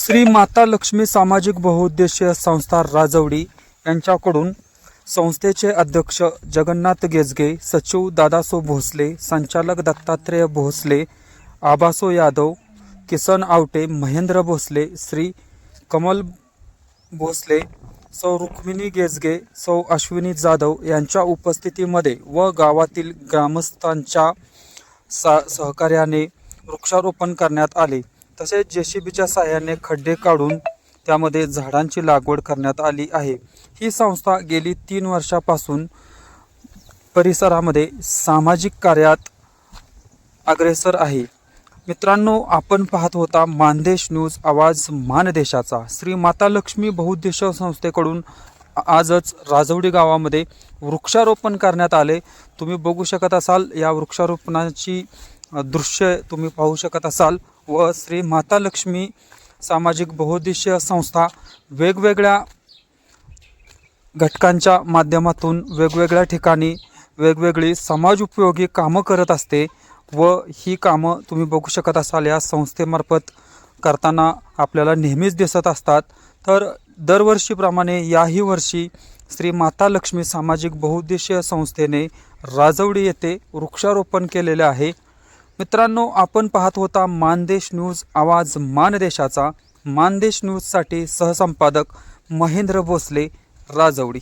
श्री माता लक्ष्मी सामाजिक बहुउद्देशीय संस्था राजवडी यांच्याकडून संस्थेचे अध्यक्ष जगन्नाथ गेजगे सचिव दादासो भोसले संचालक दत्तात्रेय भोसले आबासो यादव किसन आवटे महेंद्र भोसले श्री कमल भोसले सौ रुक्मिणी गेजगे सौ अश्विनी जाधव यांच्या उपस्थितीमध्ये व गावातील ग्रामस्थांच्या सा सहकार्याने वृक्षारोपण करण्यात आले. तसेच जेसीबीच्या सहाय्याने खड्डे काढून त्यामध्ये झाडांची लागवड करण्यात आली आहे. ही संस्था गेली तीन वर्षापासून परिसरामध्ये सामाजिक कार्यात अग्रेसर आहे. मित्रांनो आपण पाहत होता मानदेश न्यूज आवाज मानदेशाचा. श्री माता लक्ष्मी बहुद्देश संस्थेकडून आजच राजवडी गावामध्ये वृक्षारोपण करण्यात आले. तुम्ही बघू शकत असाल या वृक्षारोपणाची दृश्य तुम्ही पाहू शकत असाल व श्री माता लक्ष्मी सामाजिक बहुउद्देशीय संस्था वेगवेगळ्या घटकांच्या माध्यमातून वेगवेगळ्या ठिकाणी वेगवेगळी समाज उपयोगी कामं करत असते व ही कामं तुम्ही बघू शकत असाल या संस्थेमार्फत करताना आपल्याला नेहमीच दिसत असतात. तर दरवर्षीप्रमाणे याही वर्षी श्री माता लक्ष्मी सामाजिक बहुउद्देशीय संस्थेने राजवडी येथे वृक्षारोपण केलेले आहे. मित्रांनो आपण पाहत होता मानदेश न्यूज आवाज मानदेशाचा. मानदेश न्यूजसाठी सहसंपादक महेंद्र भोसले राजवडी